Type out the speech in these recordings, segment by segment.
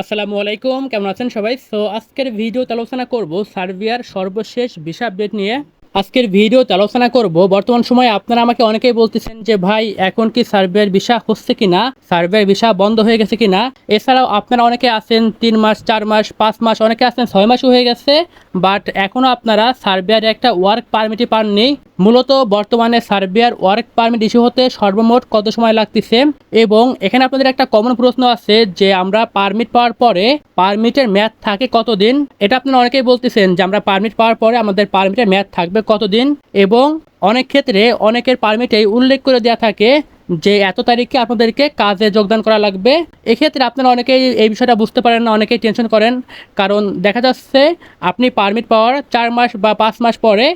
আসসালামু আলাইকুম, কেমন আছেন সবাই? সো আজকের ভিডিওতে আলোচনা করব সার্বিয়ার সর্বশেষ ভিসা আপডেট নিয়ে। আজকের ভিডিওতে আলোচনা করব, বর্তমান সময়ে আপনারা আমাকে অনেকেই বলতেছেন যে, ভাই, এখন কি সার্বিয়ার ভিসা হচ্ছে কিনা? সার্বিয়ার ভিসা বন্ধ হয়ে গেছে কিনা? এছাড়াও আপনারা অনেকে আছেন, তিন মাস, চার মাস, পাঁচ মাস, অনেকে আছেন, ছয় মাসও হয়ে গেছে। বাট এখনও আপনারা সার্বিয়ার একটা ওয়ার্ক পারমিটই পাননি। মূলত বর্তমানে সার্বিয়ার ওয়ার্ক পারমিট ইস্যু হতে সর্বমোট কত সময় লাগতেছে? এবং এখানে আপনাদের একটা কমন প্রশ্ন আছে যে, আমরা পারমিট পাওয়ার পরে পারমিটের ম্যাথ থাকে কতদিন? এটা আপনারা অনেকেই বলতেছেন যে, আমরা পারমিট পাওয়ার পরে আমাদের পারমিটের ম্যাথ থাকবে কতদিন? এবং অনেক ক্ষেত্রে অনেকের পারমিটেই উল্লেখ করে দেওয়া থাকে যে এত তারিখে আপনাদেরকে কাজে যোগদান করা লাগবে। এক্ষেত্রে আপনারা অনেকেই এই বিষয়টা বুঝতে পারেন না, অনেকেই টেনশন করেন। কারণ দেখা যাচ্ছে আপনি পারমিট পাওয়ার চার মাস বা পাঁচ মাস পরে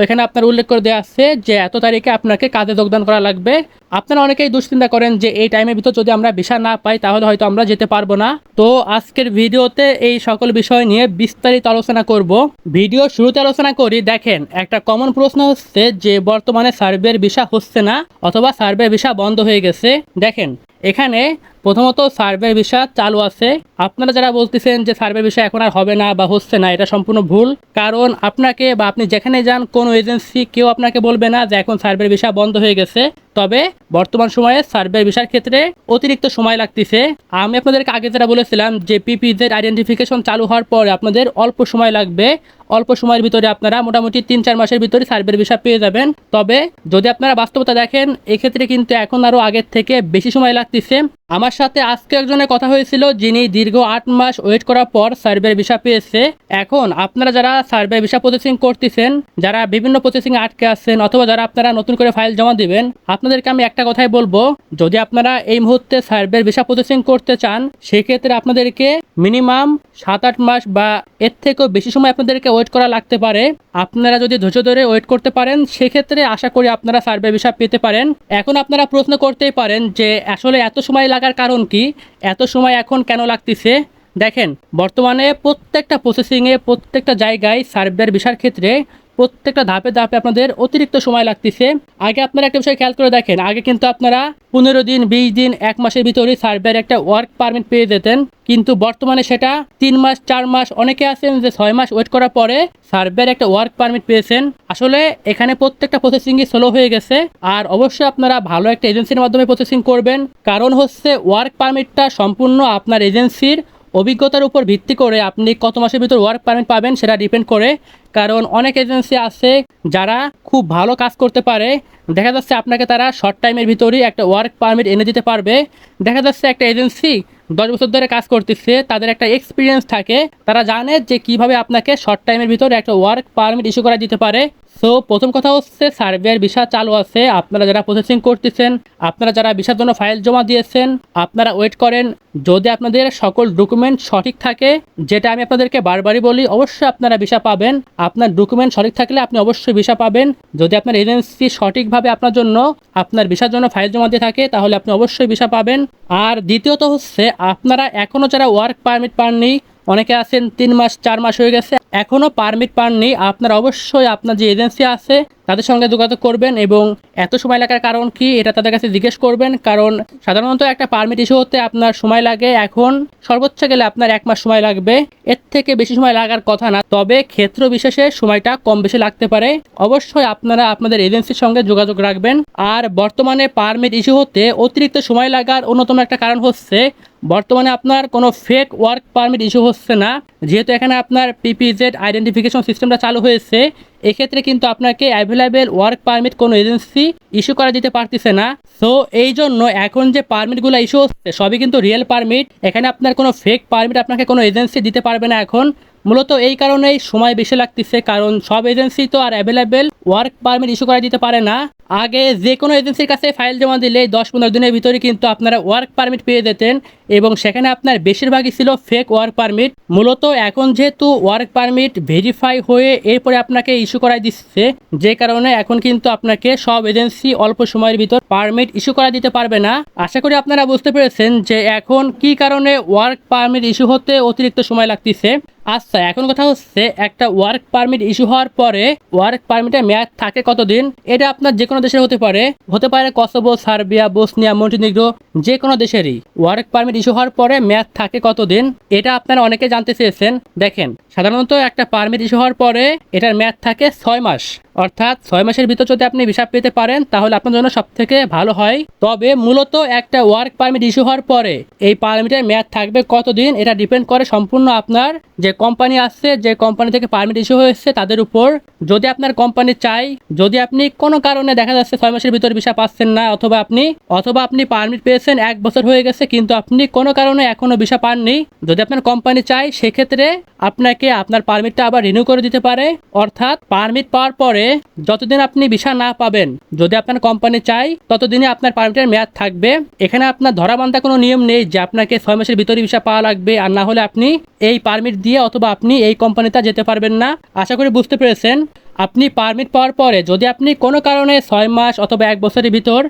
ওইখানে আপনার উল্লেখ করে দেওয়া আছে যে এত তারিখে আপনাকে কাজে যোগদান করা লাগবে। আপনারা অনেকেই দুশ্চিন্তা করেন যে এই টাইমের ভিতর যদি আমরা ভিসা না পাই, তাহলে হয়তো আমরা যেতে পারব না। তো আজকের ভিডিওতে এই সকল বিষয় নিয়ে বিস্তারিত আলোচনা করব। ভিডিও শুরুতে আলোচনা করি। দেখেন, একটা কমন প্রশ্ন হচ্ছে যে বর্তমানে সার্ভের ভিসা হচ্ছে না অথবা সার্ভের ভিসা বন্ধ হয়ে গেছে। দেখেন এখানে প্রথমত সার্ভের ভিসা চালু আছে। আপনারা যারা বলতেছেন যে সার্ভের ভিসা এখন আর হবে না বা হচ্ছে না, এটা সম্পূর্ণ ভুল। কারণ আপনাকে বা আপনি যেখানে যান, কোনো এজেন্সি কেউ আপনাকে বলবে না যে এখন সার্ভের ভিসা বন্ধ হয়ে গেছে। তবে বর্তমান সময়ে সার্ভের ভিসার ক্ষেত্রে অতিরিক্ত সময় লাগতেছে। আমি আপনাদেরকে আগে যেটা বলেছিলাম যে পিপিজেড আইডেন্টিফিকেশন চালু হওয়ার পরে আপনাদের অল্প সময় লাগবে। অল্প সময়ের ভিতরে আপনারা মোটামুটি তিন চার মাসের ভিতরে সার্ভের ভিসা পেয়ে যাবেন। তবে যদি আপনারা বাস্তবতা দেখেন, এক্ষেত্রে কিন্তু এখন আরও আগের থেকে বেশি সময় লাগতেছে। আমার সাথে আজকে একজনের কথা হয়েছিল, যিনি দীর্ঘ আট মাস ওয়েট করার পর সার্ভের ভিসা পেয়েছে। এখন আপনারা যারা সার্ভে ভিসা প্রসেসিং করতেছেন, যারা বিভিন্ন প্রসেসিং আটকে আছেন, অথবা যারা আপনারা নতুন করে ফাইল জমা দিবেন, আপনাদেরকে আমি একটা কথাই বলব, যদি আপনারা এই মুহূর্তে সার্ভের ভিসা প্রসেসিং করতে চান, সেক্ষেত্রে আপনাদেরকে মিনিমাম সাত আট মাস বা এর থেকেও বেশি সময় আপনাদেরকে ওয়েট করা লাগতে পারে। আপনারা যদি ধৈর্য ধরে ওয়েট করতে পারেন, সেক্ষেত্রে আশা করি আপনারা সার্ভে ভিসা পেতে পারেন। এখন আপনারা প্রশ্ন করতেই পারেন যে, আসলে এত সময় লাগার কারণ কি? এত সময় এখন কেন লাগতেছে? দেখেন, বর্তমানে প্রত্যেকটা প্রসেসিংয়ে প্রত্যেকটা জায়গায় সার্ভের ভিসার ক্ষেত্রে প্রত্যেকটা ধাপে ধাপে আপনাদের অতিরিক্ত সময় লাগতেছে। আগে আপনারা একটা বিষয় খেয়াল করে দেখেন, আগে কিন্তু আপনারা পনেরো দিন, বিশ দিন, এক মাসের ভিতরে সার্ভের একটা ওয়ার্ক পারমিট পেয়ে যেতেন। কিন্তু বর্তমানে সেটা তিন মাস, চার মাস, অনেকে আছেন যে ছয় মাস ওয়েট করার পরে সার্ভের একটা ওয়ার্ক পারমিট পেয়েছেন। আসলে এখানে প্রত্যেকটা প্রসেসিংই স্লো হয়ে গেছে। আর অবশ্যই আপনারা ভালো একটা এজেন্সির মাধ্যমে প্রসেসিং করবেন। কারণ হচ্ছে ওয়ার্ক পারমিটটা সম্পূর্ণ আপনার এজেন্সির অভিজ্ঞতার উপর ভিত্তি করে আপনি কত মাসের ভিতর ওয়ার্ক পারমিট পাবেন সেটা ডিপেন্ড করে। কারণ অনেক এজেন্সি আছে যারা খুব ভালো কাজ করতে পারে। দেখা যাচ্ছে আপনাকে তারা শর্ট টাইমের ভিতরেই একটা ওয়ার্ক পারমিট এনে দিতে পারবে। দেখা যাচ্ছে একটা এজেন্সি দশ বছর ধরে কাজ করতেছে, তাদের একটা এক্সপিরিয়েন্স থাকে। তারা জানে যে কীভাবে আপনাকে শর্ট টাইমের ভিতরে একটা ওয়ার্ক পারমিট ইস্যু করা দিতে পারে। সো প্রথম কথা হচ্ছে সার্ভের ভিসা চালু আছে, আপনারা যারা প্রসেসিং করতেছেন, আপনারা যারা ভিসার জন্য ফাইল জমা দিয়েছেন, আপনারা ওয়েট করেন। যদি আপনাদের সকল ডকুমেন্ট সঠিক থাকে, যেটা আমি আপনাদেরকে বারবারই বলি, অবশ্যই আপনারা ভিসা পাবেন। আপনার ডকুমেন্ট সঠিক থাকলে আপনি অবশ্যই ভিসা পাবেন। যদি আপনার এজেন্সি সঠিকভাবে আপনার জন্য আপনার ভিসার জন্য ফাইল জমা দিয়ে থাকে, তাহলে আপনি অবশ্যই ভিসা পাবেন। আর দ্বিতীয়ত হচ্ছে, আপনারা এখনও যারা ওয়ার্ক পারমিট পাননি অনেকে আছেন তিন মাস, চার মাস হয়ে গেছে। এখনও পারমিট পাননি। আপনারা অবশ্যই আপনার যে এজেন্সি আছে, তাদের সঙ্গে যোগাযোগ করবেন এবং এত সময় লাগার কারণ কি, এটা তাদের কাছে জিজ্ঞেস করবেন। কারণ সাধারণত একটা পারমিট ইস্যু হতে আপনার সময় লাগে। এখন সর্বোচ্চ গেলে আপনার এক মাস সময় লাগবে। এর থেকে বেশি সময় লাগার কথা না। তবে ক্ষেত্র বিশেষে সময়টা কম বেশি লাগতে পারে। অবশ্যই আপনারা আপনাদের এজেন্সির সঙ্গে যোগাযোগ রাখবেন। আর বর্তমানে পারমিট ইস্যু হতে অতিরিক্ত সময় লাগার অন্যতম একটা কারণ হচ্ছে বর্তমানে আপনার কোনো ফেক ওয়ার্ক পারমিট ইস্যু হচ্ছে না। যেহেতু এখানে আপনার পিপিজেড আইডেন্টিফিকেশন সিস্টেমটা চালু হয়েছে, এক্ষেত্রে কিন্তু আপনাকে অ্যাভেলেবেল ওয়ার্ক পারমিট কোনো এজেন্সি ইস্যু করা দিতে পারতেছে না। সো এই জন্য এখন যে পারমিটগুলো ইস্যু হচ্ছে, সবই কিন্তু রিয়েল পারমিট এখানে আপনার কোনো ফেক পারমিট আপনাকে কোনো এজেন্সি দিতে পারবে না এখন। মূলত এই কারণেই সময় বেশি লাগতেছে, কারণ সব এজেন্সি তো আর অ্যাভেলেবেল ওয়ার্ক পারমিট ইস্যু করা দিতে পারে না। আগে যে কোনো এজেন্সির কাছে ফাইল জমা দিলে দশ পনেরো দিনের ভিতরে কিন্তু আপনারা ওয়ার্ক পারমিট পেয়ে যেতেন এবং সেখানে আপনার বেশিরভাগই ছিল ফেক ওয়ার্ক পারমিট মূলত এখন যেহেতু ওয়ার্ক পারমিট ভেরিফাই হয়ে এরপরে আপনাকে ইস্যু করাই দিচ্ছে, যে কারণে এখন কিন্তু আপনাকে সব এজেন্সি অল্প সময়ের ভিতর পারমিট ইস্যু করা দিতে পারবে না। আশা করি আপনারা বুঝতে পেরেছেন যে এখন কি কারণে ওয়ার্ক পারমিট ইস্যু হতে অতিরিক্ত সময় লাগতেছে। আচ্ছা এখন কথা হচ্ছে একটা ওয়ার্ক পারমিট ইস্যু হওয়ার পরে ওয়ার্ক পারমিটের মেয়াদ থাকে কতদিন? এটা আপনার যে কোনো দেশের হতে পারে। হতে পারে কসোভো সার্বিয়া বোসনিয়া মন্টিনিগ্রো যে কোনো দেশেরই। ওয়ার্ক পারমিট ইস্যু হওয়ার পরে মেয়াদ থাকে কতদিন? এটা আপনারা অনেকে জানতে চেয়েছেন। দেখেন, সাধারণত একটা পারমিট ইস্যু হওয়ার পরে এটার মেয়াদ থাকে ছয় মাস। অর্থাৎ ছয় মাসের ভিতর যদি আপনি ভিসা পেতে পারেন, তাহলে আপনার জন্য সব থেকে ভালো হয়। তবে মূলত একটা ওয়ার্ক পারমিট ইস্যু হওয়ার পরে এই পারমিটের মেয়াদ থাকবে কতদিন? এটা ডিপেন্ড করে সম্পূর্ণ আপনার যে কোম্পানি আসছে যে কোম্পানি থেকে পারমিট ইস্যু হয়েছে, তাদের উপর যদি আপনার কোম্পানি চাই, যদি আপনি কোনো কারণে দেখা যাচ্ছে ছয় মাসের ভিতর ভিসা পাচ্ছেন না, অথবা আপনি অথবা আপনি পারমিট পেয়েছেন, এক বছর হয়ে গেছে, কিন্তু আপনি কোনো কারণে এখনও ভিসা পাননি, যদি আপনার কোম্পানি চাই, সেক্ষেত্রে আপনাকে আপনার পারমিটটা আবার রিনিউ করে দিতে পারে। অর্থাৎ পারমিট পাওয়ার পরে যতদিন আপনি ভিসা না পাবেন, যদি আপনার কোম্পানি চাই ততদিনে আপনার পারমিটের মেয়াদ থাকবে। এখানে আপনার ধরাবান্ধা কোনো নিয়ম নেই যে আপনাকে ছয় মাসের ভিতরে ভিসা পাওয়া লাগবে, আর না হলে আপনি এই পারমিট দিয়ে অথবা আপনি এই কোম্পানিতে যেতে পারবেন না। আশা করি বুঝতে পেরেছেন। আপনি পারমিট পাওয়ার পরে যদি আপনি কোনো কারণে ছয় মাস অথবা এক বছরের ভিতর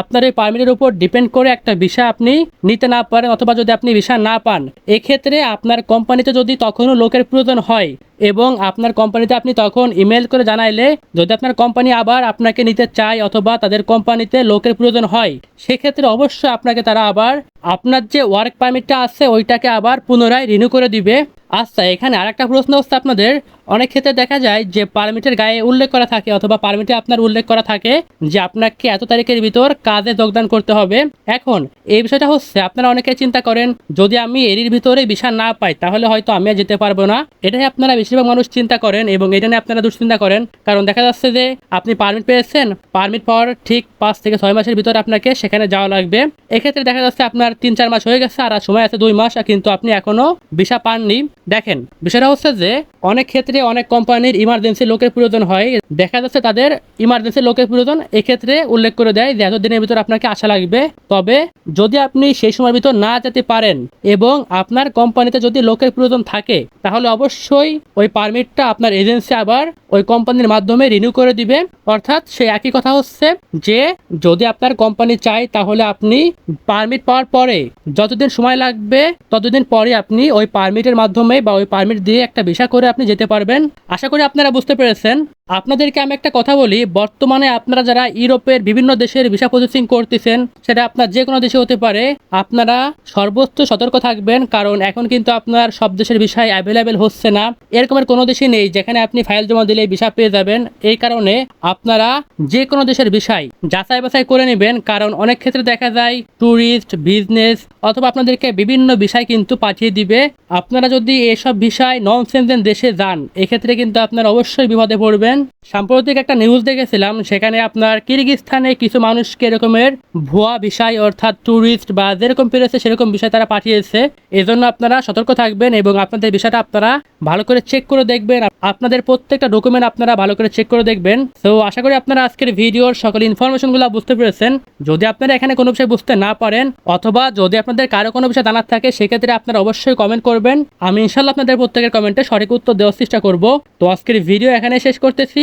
আপনার এই পারমিটের উপর ডিপেন্ড করে একটা ভিসা আপনি নিতে না পারেন অথবা যদি আপনি ভিসা না পান, এক্ষেত্রে আপনার কোম্পানিতে যদি তখনও লোকের প্রয়োজন হয় এবং আপনার কোম্পানিতে আপনি তখন ইমেল করে জানাইলে যদি আপনার কোম্পানি আবার আপনাকে নিতে চায় অথবা তাদের কোম্পানিতে লোকের প্রয়োজন হয়, সেক্ষেত্রে অবশ্যই আপনাকে তারা আবার আপনার যে ওয়ার্ক পারমিটটা আছে, ওইটাকে আবার পুনরায় রিনিউ করে দিবে। আচ্ছা এখানে আরেকটা প্রশ্ন হচ্ছে আপনাদের। অনেক ক্ষেত্রে দেখা যায় যে পারমিটের গায়ে উল্লেখ করা থাকে অথবা পারমিটে আপনার উল্লেখ করা থাকে যে আপনাকে এত তারিখের ভিতর কাজে যোগদান করতে হবে। এখন, এই বিষয়টা হচ্ছে, আপনারা অনেকে চিন্তা করেন, যদি আমি এরির ভিতরে ভিসা না পাই, তাহলে হয়তো আমি যেতে পারব না। এটাই আপনারা বেশিরভাগ মানুষ চিন্তা করেন এবং এটা নিয়ে আপনারা দুশ্চিন্তা করেন। কারণ দেখা যাচ্ছে যে আপনি পারমিট পেয়েছেন পারমিট পাওয়ার ঠিক পাঁচ থেকে ছয় মাসের ভিতরে আপনাকে সেখানে যাওয়া লাগবে। এক্ষেত্রে দেখা যাচ্ছে আপনার তিন, চার মাস হয়ে গেছে আর সময় আছে দুই মাস কিন্তু আপনি এখনও ভিসা পাননি। দেখেন, বিষয়টা হচ্ছে যে অনেক ক্ষেত্রে অনেক কোম্পানির ইমার্জেন্সি লোকের প্রয়োজন হয়। দেখা যাচ্ছে তাদের ইমার্জেন্সি লোকের প্রয়োজন, এক্ষেত্রে উল্লেখ করে দেয় যে এতদিনের ভিতর আপনাকে আসা লাগবে। তবে যদি আপনি সেই সময়ের ভিতর না যেতে পারেন এবং আপনার কোম্পানিতে যদি লোকের প্রয়োজন থাকে, তাহলে অবশ্যই ওই পারমিটটা আপনার এজেন্সি আবার ওই কোম্পানির মাধ্যমে রিনিউ করে দিবে। অর্থাৎ সে একই কথা হচ্ছে যে যদি আপনার কোম্পানি চায়, তাহলে আপনি পারমিট পাওয়ার পরে যতদিন সময় লাগবে, ততদিন পরে আপনি ওই পারমিটের মাধ্যমে বা ওই পারমিট দিয়ে একটা ভিসা করে আপনি যেতে পারবেন। আশা করি আপনারা বুঝতে পেরেছেন। আপনাদেরকে আমি একটা কথা বলি, বর্তমানে আপনারা যারা ইউরোপের বিভিন্ন দেশের ভিসা প্রসেসিং করতেছেন, সেটা আপনার যে কোনো দেশে হতে পারে, আপনারা সর্বোচ্চ সতর্ক থাকবেন, কারণ এখন কিন্তু আপনার সব দেশের বিষয় অ্যাভেলেবেল হচ্ছে না। এরকমের কোনো দেশই নেই যেখানে আপনি ফাইল জমা দিলে ভিসা পেয়ে যাবেন। এই কারণে আপনারা যে কোনো দেশের বিষয় যাচাই বাছাই করে নেবেন, কারণ অনেক ক্ষেত্রে দেখা যায় ট্যুরিস্ট বিজনেস অথবা আপনাদেরকে বিভিন্ন বিষয় কিন্তু পাঠিয়ে দিবে। আপনারা যদি এসব বিষয় নন সেন্সেন দেশে যান, এক্ষেত্রে কিন্তু আপনারা অবশ্যই বিপদে পড়বেন। সাম্প্রতিক একটা নিউজ দেখেছিলাম, সেখানে আপনার কিরগিস্তানে কিছু মানুষকে এরকমের ভুয়া বিষয়, অর্থাৎ ট্যুরিস্ট বা যেরকম পেরেছে সেরকম বিষয় তারা পাঠিয়েছে। এজন্য আপনারা সতর্ক থাকবেন এবং আপনাদের বিষয়টা আপনারা ভালো করে চেক করে দেখবেন। আপনাদের প্রত্যেকটা ডকুমেন্ট আপনারা ভালো করে চেক করে দেখবেন। তো আশা করি আপনারা আজকের ভিডিওর সকল ইনফরমেশনগুলো বুঝতে পেরেছেন। যদি আপনারা এখানে কোনো বিষয় বুঝতে না পারেন, অথবা যদি আপনাদের কারও কোনো বিষয় জানার থাকে, সেক্ষেত্রে আপনারা অবশ্যই কমেন্ট করবেন। আমি ইনশাল্লাহ আপনাদের প্রত্যেকের কমেন্টে সঠিক উত্তর দেওয়ার চেষ্টা করব। তো আজকের ভিডিও এখানে শেষ করতেছি।